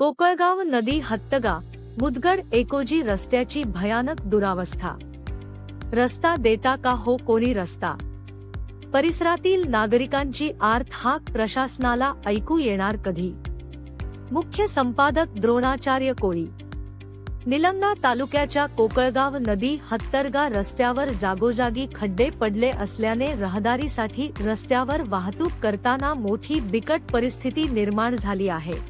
कोकळगाव नदी हत्तगा मुदगड एकोजी रस्त्याची भयानक दुरावस्था. रस्ता देता का हो कोणी रस्ता? परिसरातील नागरिकांची आर्थ हाक प्रशासनाला ऐकू येणार कधी? मुख्य संपादक द्रोणाचार्य कोळी. निलंगा तालुक्याच्या कोकळगाव नदी हत्तरगा रस्त्यावर जागोजागी खड्डे पडले असल्याने रहदारीसाठी रस्त्यावर वाहतूक करताना मोठी बिकट परिस्थिती निर्माण झाली आहे.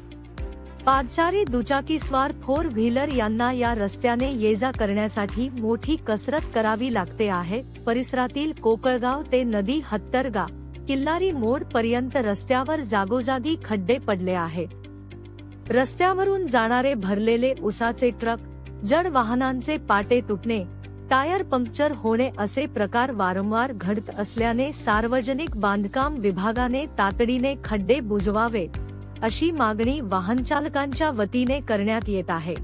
पादचारी दुचाकीस्वार फोर व्हीलर यांना या रस्त्याने ये जा करण्यासाठी मोठी कसरत करावी लागते आहे. परिसरातील कोकळगाव ते नदी हत्तरगा किल्लारी मोड पर्यंत रस्त्यावर जागोजागी खड्डे पडले आहेत रस्त्यावरून जाणारे भरलेले उसाचे ट्रक जड वाहनांचे पाटे तुटणे टायर पंक्चर होणे असे प्रकार वारंवार घडत असल्याने सार्वजनिक बांधकाम विभागाने तातडीने खड्डे बुजवावे अशी मागणी वाहनचालकांच्या वतीने करण्यात येत आहे.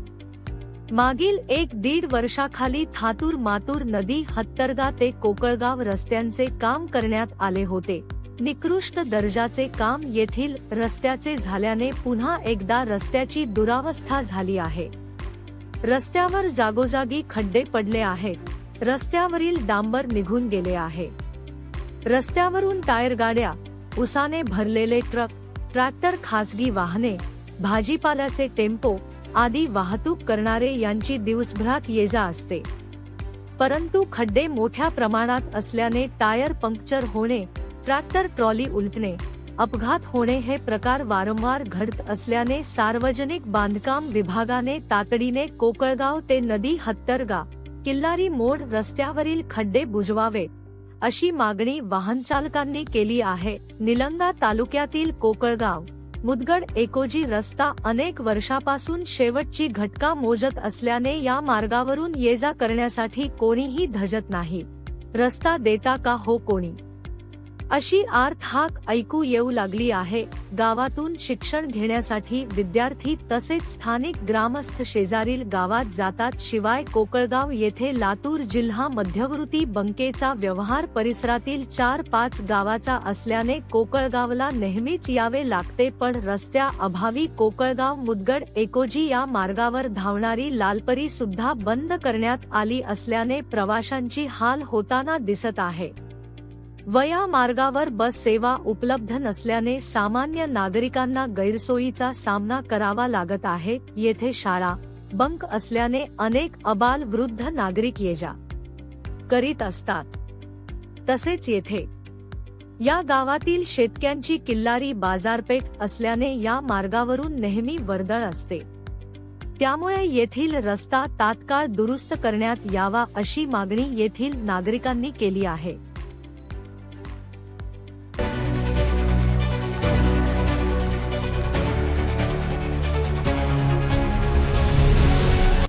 मागील एक दीड वर्षाखाली थातूर मातूर नदी हत्तरगा ते कोकळगाव रस्त्यांचे काम करण्यात आले होते. निकृष्ट दर्जाचे काम येथील रस्त्याचे झाल्याने पुन्हा एकदा रस्त्याची दुरावस्था झाली आहे. रस्त्यावर जागोजागी खड्डे पडले आहेत. रस्त्यावरील डांबर निघून गेले आहे. रस्त्यावरून टायर गाड्या उसाने भरलेले ट्रक ट्रॅक्टर खासगी वाहने भाजीपाल्याचे टेम्पो आदी वाहतूक करणारे यांची दिवसभरात ये जा असते. परंतु खड्डे मोठ्या प्रमाणात असल्याने टायर पंक्चर होणे ट्रॅक्टर ट्रॉली उलटणे अपघात होणे हे प्रकार वारंवार घडत असल्याने सार्वजनिक बांधकाम विभागाने तातडीने कोकळगाव ते नदी हत्तरगा किल्लारी मोड रस्त्यावरील खड्डे बुजवावे अशी मागणी वाहनचालकांनी केली आहे. निलंगा तालुक्यातील कोकळगाव मुदगड एकोजी रस्ता अनेक वर्षापासून शेवटची घटका मोजत असल्याने या मार्गावरून ये जा करण्यासाठी कोणीही धजत नाही. रस्ता देता का हो कोणी? अशी आर्थ हाक ऐकू येऊ लागली आहे. गावातून शिक्षण घेण्यासाठी विद्यार्थी तसेच स्थानिक ग्रामस्थ शेजारील गावात जातात. शिवाय कोकळगाव येथे लातूर जिल्हा मध्यवर्ती बंकेचा व्यवहार परिसरातील चार पाच गावाचा असल्याने कोकळगावला नेहमीच यावे लागते. पण रस्त्या अभावी कोकळगाव मुदगड एकोजी या मार्गावर धावणारी लालपरी सुद्धा बंद करण्यात आली असल्याने प्रवाशांची हाल होताना दिसत आहे. वया मार्गावर बस सेवा उपलब्ध नसल्याने सामान्य नागरिकांना गैरसोयीचा सामना करावा लागत आहे. येथे शाळा बंक असल्याने अनेक अबाल वृद्ध नागरिक ये जा करीत असतात. तसेच येथे या गावातील शेतक्यांची किल्लारी बाजारपेठ असल्याने या मार्गावरून नेहमी वर्दळ असते. त्यामुळे येथील रस्ता तात्काळ दुरुस्त करण्यात यावा अशी मागणी येथील नागरिकांनी केली आहे.